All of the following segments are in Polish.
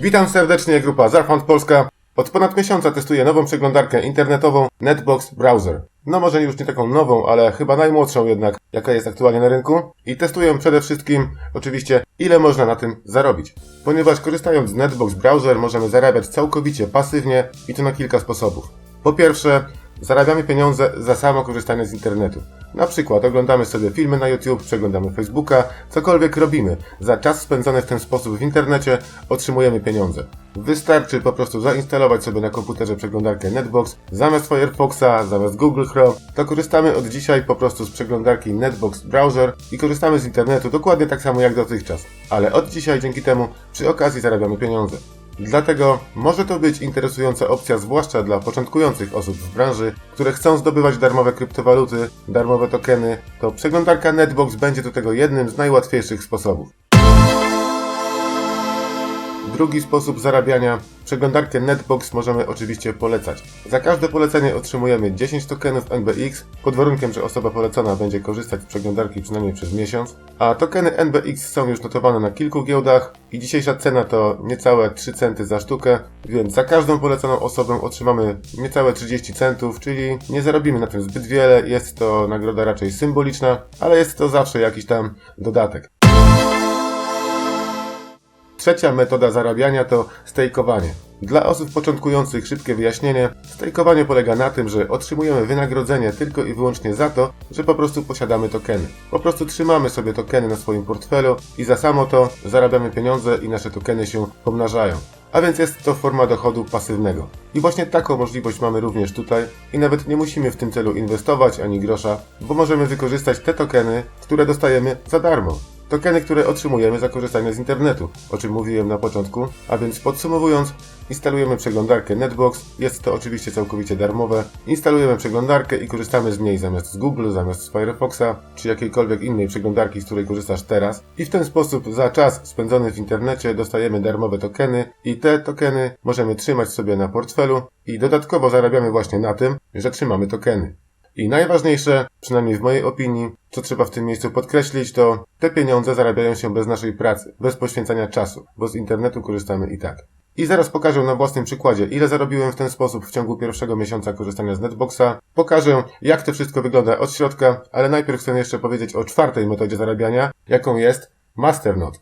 Witam serdecznie, grupa Zarfant Polska. Od ponad miesiąca testuję nową przeglądarkę internetową Netbox Browser. No może już nie taką nową, ale chyba najmłodszą jednak, jaka jest aktualnie na rynku. I testuję przede wszystkim, oczywiście, ile można na tym zarobić. Ponieważ korzystając z Netbox Browser możemy zarabiać całkowicie pasywnie i to na kilka sposobów. Po pierwsze, zarabiamy pieniądze za samo korzystanie z internetu. Na przykład oglądamy sobie filmy na YouTube, przeglądamy Facebooka, cokolwiek robimy. Za czas spędzony w ten sposób w internecie otrzymujemy pieniądze. Wystarczy po prostu zainstalować sobie na komputerze przeglądarkę Netbox zamiast Firefoxa, zamiast Google Chrome, to korzystamy od dzisiaj po prostu z przeglądarki Netbox Browser i korzystamy z internetu dokładnie tak samo jak dotychczas. Ale od dzisiaj dzięki temu przy okazji zarabiamy pieniądze. Dlatego może to być interesująca opcja, zwłaszcza dla początkujących osób w branży, które chcą zdobywać darmowe kryptowaluty, darmowe tokeny, to przeglądarka Netbox będzie do tego jednym z najłatwiejszych sposobów. Drugi sposób zarabiania. Przeglądarkę Netbox możemy oczywiście polecać. Za każde polecenie otrzymujemy 10 tokenów NBX, pod warunkiem, że osoba polecona będzie korzystać z przeglądarki przynajmniej przez miesiąc. A tokeny NBX są już notowane na kilku giełdach i dzisiejsza cena to niecałe 3 centy za sztukę, więc za każdą poleconą osobę otrzymamy niecałe 30 centów, czyli nie zarobimy na tym zbyt wiele, jest to nagroda raczej symboliczna, ale jest to zawsze jakiś tam dodatek. Trzecia metoda zarabiania to stejkowanie. Dla osób początkujących szybkie wyjaśnienie, stejkowanie polega na tym, że otrzymujemy wynagrodzenie tylko i wyłącznie za to, że po prostu posiadamy tokeny. Po prostu trzymamy sobie tokeny na swoim portfelu i za samo to zarabiamy pieniądze i nasze tokeny się pomnażają. A więc jest to forma dochodu pasywnego. I właśnie taką możliwość mamy również tutaj i nawet nie musimy w tym celu inwestować ani grosza, bo możemy wykorzystać te tokeny, które dostajemy za darmo. Tokeny, które otrzymujemy za korzystanie z internetu, o czym mówiłem na początku. A więc podsumowując, instalujemy przeglądarkę Netbox, jest to oczywiście całkowicie darmowe. Instalujemy przeglądarkę i korzystamy z niej zamiast z Google, zamiast z Firefoxa, czy jakiejkolwiek innej przeglądarki, z której korzystasz teraz. I w ten sposób za czas spędzony w internecie dostajemy darmowe tokeny i te tokeny możemy trzymać sobie na portfelu i dodatkowo zarabiamy właśnie na tym, że trzymamy tokeny. I najważniejsze, przynajmniej w mojej opinii, co trzeba w tym miejscu podkreślić, to te pieniądze zarabiają się bez naszej pracy, bez poświęcania czasu, bo z internetu korzystamy i tak. I zaraz pokażę na własnym przykładzie, ile zarobiłem w ten sposób w ciągu pierwszego miesiąca korzystania z Netboxa. Pokażę, jak to wszystko wygląda od środka, ale najpierw chcę jeszcze powiedzieć o czwartej metodzie zarabiania, jaką jest Masternode.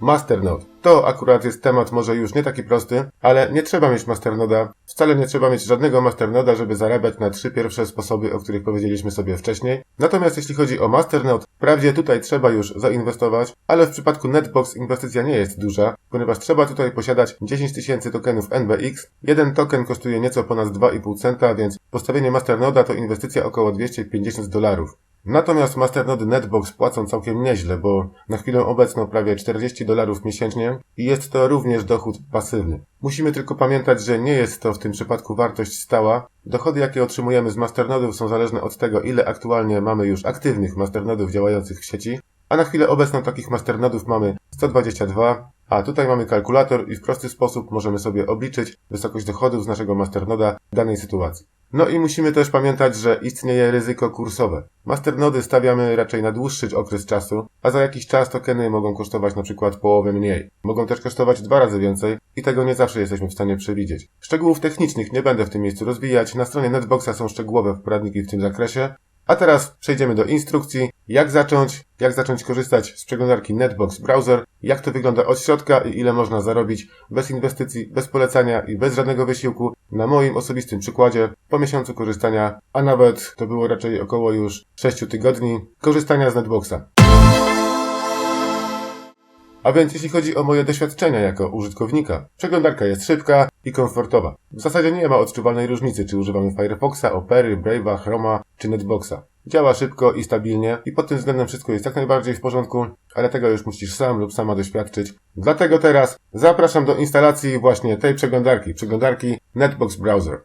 Masternode. To akurat jest temat może już nie taki prosty, ale nie trzeba mieć Masternoda. Wcale nie trzeba mieć żadnego Masternoda, żeby zarabiać na trzy pierwsze sposoby, o których powiedzieliśmy sobie wcześniej. Natomiast jeśli chodzi o Masternode, wprawdzie tutaj trzeba już zainwestować, ale w przypadku Netbox inwestycja nie jest duża, ponieważ trzeba tutaj posiadać 10 tysięcy tokenów NBX. Jeden token kosztuje nieco ponad 2,5 centa, więc postawienie Masternoda to inwestycja około 250 dolarów. Natomiast masternody Netbox płacą całkiem nieźle, bo na chwilę obecną prawie 40 dolarów miesięcznie i jest to również dochód pasywny. Musimy tylko pamiętać, że nie jest to w tym przypadku wartość stała. Dochody, jakie otrzymujemy z masternodów są zależne od tego, ile aktualnie mamy już aktywnych masternodów działających w sieci, a na chwilę obecną takich masternodów mamy 122, a tutaj mamy kalkulator i w prosty sposób możemy sobie obliczyć wysokość dochodów z naszego masternoda w danej sytuacji. No i musimy też pamiętać, że istnieje ryzyko kursowe. Masternody stawiamy raczej na dłuższy okres czasu, a za jakiś czas tokeny mogą kosztować na przykład połowę mniej. Mogą też kosztować dwa razy więcej i tego nie zawsze jesteśmy w stanie przewidzieć. Szczegółów technicznych nie będę w tym miejscu rozwijać, na stronie Netboxa są szczegółowe poradniki w tym zakresie, a teraz przejdziemy do instrukcji, jak zacząć, jak zacząć korzystać z przeglądarki Netbox Browser, jak to wygląda od środka i ile można zarobić bez inwestycji, bez polecania i bez żadnego wysiłku na moim osobistym przykładzie po miesiącu korzystania, a nawet to było raczej około już 6 tygodni korzystania z Netboxa. A więc jeśli chodzi o moje doświadczenia jako użytkownika, przeglądarka jest szybka i komfortowa. W zasadzie nie ma odczuwalnej różnicy, czy używamy Firefoxa, Opery, Brave'a, Chroma czy Netboxa. Działa szybko i stabilnie i pod tym względem wszystko jest jak najbardziej w porządku, ale tego już musisz sam lub sama doświadczyć. Dlatego teraz zapraszam do instalacji właśnie tej przeglądarki, przeglądarki Netbox Browser.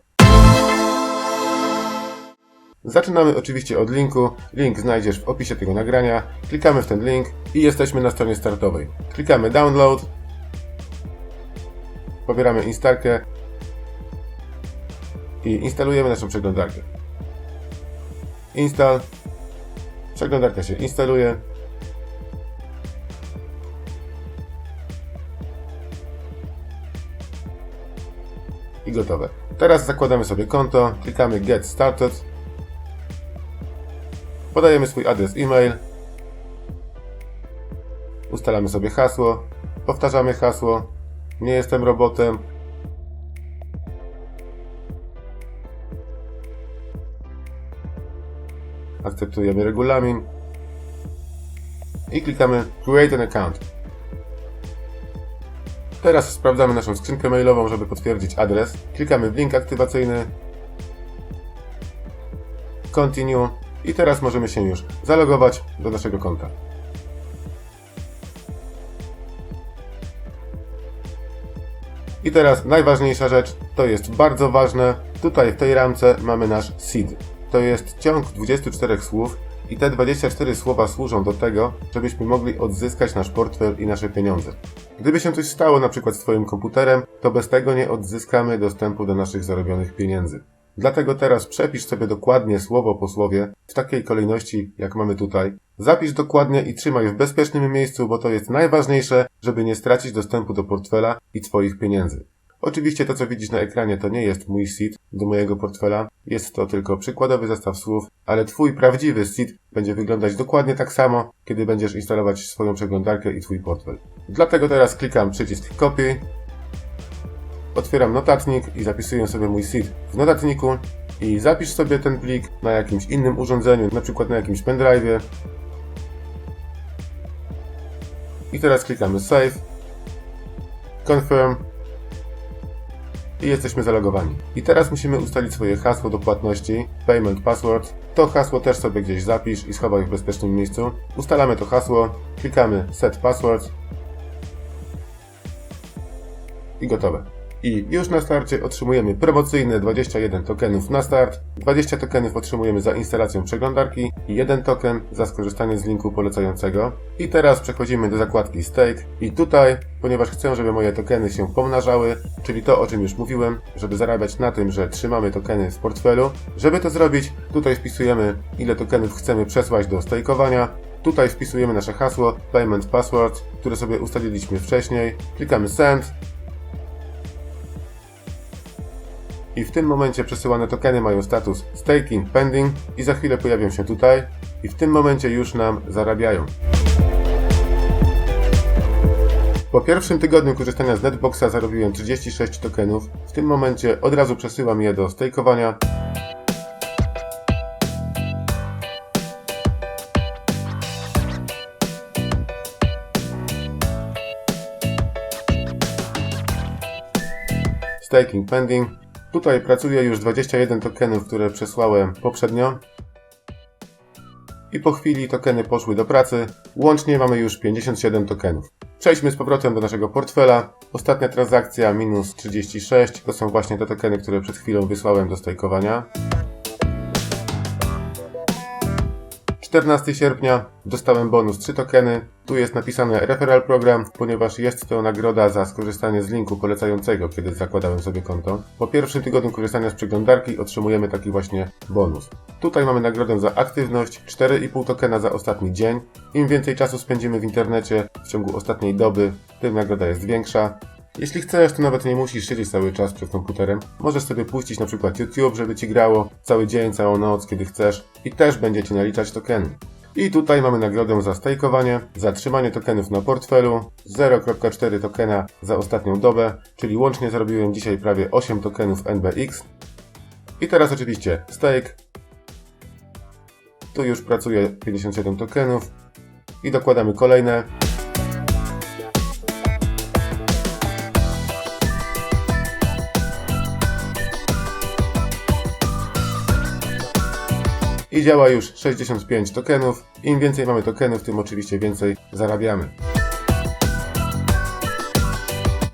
Zaczynamy oczywiście od linku. Link znajdziesz w opisie tego nagrania. Klikamy w ten link i jesteśmy na stronie startowej. Klikamy download. Pobieramy instalkę i instalujemy naszą przeglądarkę. Install. Przeglądarka się instaluje. I gotowe. Teraz zakładamy sobie konto, klikamy Get Started. Podajemy swój adres e-mail. Ustalamy sobie hasło. Powtarzamy hasło nie jestem robotem, akceptujemy regulamin i klikamy Create an Account. Teraz sprawdzamy naszą skrzynkę mailową, żeby potwierdzić adres. Klikamy w link aktywacyjny. Continue. I teraz możemy się już zalogować do naszego konta. I teraz najważniejsza rzecz, to jest bardzo ważne. Tutaj w tej ramce mamy nasz seed. To jest ciąg 24 słów i te 24 słowa służą do tego, żebyśmy mogli odzyskać nasz portfel i nasze pieniądze. Gdyby się coś stało na przykład z Twoim komputerem, to bez tego nie odzyskamy dostępu do naszych zarobionych pieniędzy. Dlatego teraz przepisz sobie dokładnie słowo po słowie, w takiej kolejności, jak mamy tutaj. Zapisz dokładnie i trzymaj w bezpiecznym miejscu, bo to jest najważniejsze, żeby nie stracić dostępu do portfela i Twoich pieniędzy. Oczywiście to, co widzisz na ekranie, to nie jest mój seed do mojego portfela. Jest to tylko przykładowy zestaw słów, ale Twój prawdziwy seed będzie wyglądać dokładnie tak samo, kiedy będziesz instalować swoją przeglądarkę i Twój portfel. Dlatego teraz klikam przycisk Copy, otwieram notatnik i zapisuję sobie mój seed w notatniku i zapisz sobie ten plik na jakimś innym urządzeniu, na przykład na jakimś pendrive'ie. I teraz klikamy Save, Confirm i jesteśmy zalogowani. I teraz musimy ustalić swoje hasło do płatności, Payment Password. To hasło też sobie gdzieś zapisz i schowaj w bezpiecznym miejscu. Ustalamy to hasło, klikamy Set Password i gotowe. I już na starcie otrzymujemy promocyjne 21 tokenów na start, 20 tokenów otrzymujemy za instalację przeglądarki i 1 token za skorzystanie z linku polecającego. I teraz przechodzimy do zakładki Stake. I tutaj, ponieważ chcę, żeby moje tokeny się pomnażały, czyli to o czym już mówiłem, żeby zarabiać na tym, że trzymamy tokeny w portfelu, żeby to zrobić, tutaj wpisujemy ile tokenów chcemy przesłać do stakeowania, Tutaj wpisujemy nasze hasło, payment password, które sobie ustaliliśmy wcześniej. Klikamy send i w tym momencie przesyłane tokeny mają status staking pending i za chwilę pojawią się tutaj i w tym momencie już nam zarabiają. Po pierwszym tygodniu korzystania z Netboxa zarobiłem 36 tokenów. W tym momencie od razu przesyłam je do stakeowania. Staking pending Tutaj pracuje już 21 tokenów, które przesłałem poprzednio. I po chwili tokeny poszły do pracy. Łącznie mamy już 57 tokenów. Przejdźmy z powrotem do naszego portfela. Ostatnia transakcja minus 36. To są właśnie te tokeny, które przed chwilą wysłałem do stajkowania. 14 sierpnia dostałem bonus 3 tokeny. Tu jest napisane referral program, ponieważ jest to nagroda za skorzystanie z linku polecającego, kiedy zakładałem sobie konto. Po pierwszym tygodniu korzystania z przeglądarki otrzymujemy taki właśnie bonus. Tutaj mamy nagrodę za aktywność, 4,5 tokena za ostatni dzień. Im więcej czasu spędzimy w internecie w ciągu ostatniej doby, tym nagroda jest większa. Jeśli chcesz, to nawet nie musisz siedzieć cały czas przed komputerem. Możesz sobie puścić na przykład YouTube, żeby ci grało cały dzień, całą noc, kiedy chcesz i też będzie ci naliczać tokeny. I tutaj mamy nagrodę za stejkowanie, za trzymanie tokenów na portfelu, 0.4 tokena za ostatnią dobę, czyli łącznie zarobiłem dzisiaj prawie 8 tokenów NBX. I teraz oczywiście stake. Tu już pracuje 57 tokenów i dokładamy kolejne. I działa już 65 tokenów. Im więcej mamy tokenów, tym oczywiście więcej zarabiamy.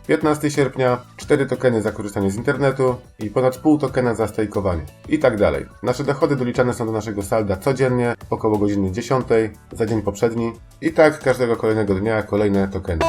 15 sierpnia 4 tokeny za korzystanie z internetu i ponad pół tokena za stejkowanie i tak dalej. Nasze dochody doliczane są do naszego salda codziennie, około godziny 10 za dzień poprzedni i tak każdego kolejnego dnia kolejne tokeny.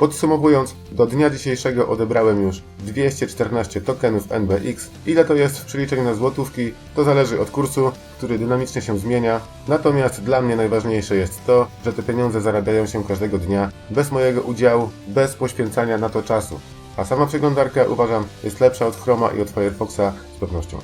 Podsumowując, do dnia dzisiejszego odebrałem już 214 tokenów NBX. Ile to jest w przeliczeniu na złotówki, to zależy od kursu, który dynamicznie się zmienia. Natomiast dla mnie najważniejsze jest to, że te pieniądze zarabiają się każdego dnia, bez mojego udziału, bez poświęcania na to czasu. A sama przeglądarka uważam jest lepsza od Chroma i od Firefoxa z pewnością.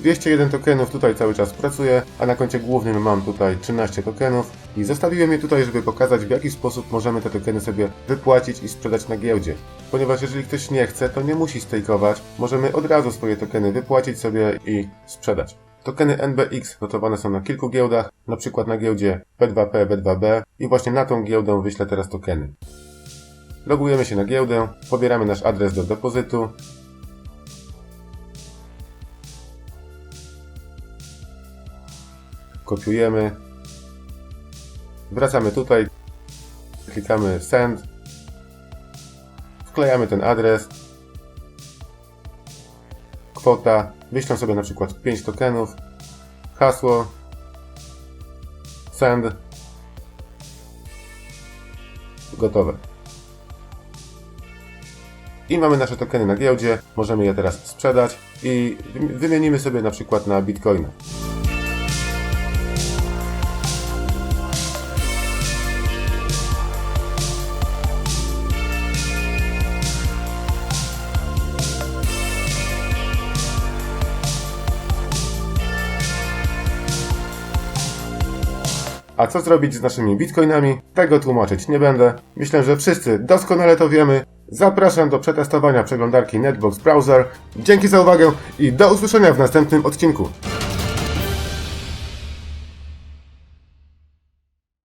201 tokenów tutaj cały czas pracuję, a na koncie głównym mam tutaj 13 tokenów i zostawiłem je tutaj, żeby pokazać w jaki sposób możemy te tokeny sobie wypłacić i sprzedać na giełdzie. Ponieważ jeżeli ktoś nie chce, to nie musi stejkować, możemy od razu swoje tokeny wypłacić sobie i sprzedać. Tokeny NBX notowane są na kilku giełdach, na przykład na giełdzie P2P, B2B i właśnie na tą giełdę wyślę teraz tokeny. Logujemy się na giełdę, pobieramy nasz adres do depozytu, kopiujemy, wracamy tutaj, klikamy send, wklejamy ten adres, kwota, wyślę sobie na przykład 5 tokenów, hasło, send, gotowe. I mamy nasze tokeny na giełdzie, możemy je teraz sprzedać i wymi- wymienimy sobie na przykład na bitcoina. A co zrobić z naszymi bitcoinami? Tego tłumaczyć nie będę. Myślę, że wszyscy doskonale to wiemy. Zapraszam do przetestowania przeglądarki Netbox Browser. Dzięki za uwagę i do usłyszenia w następnym odcinku.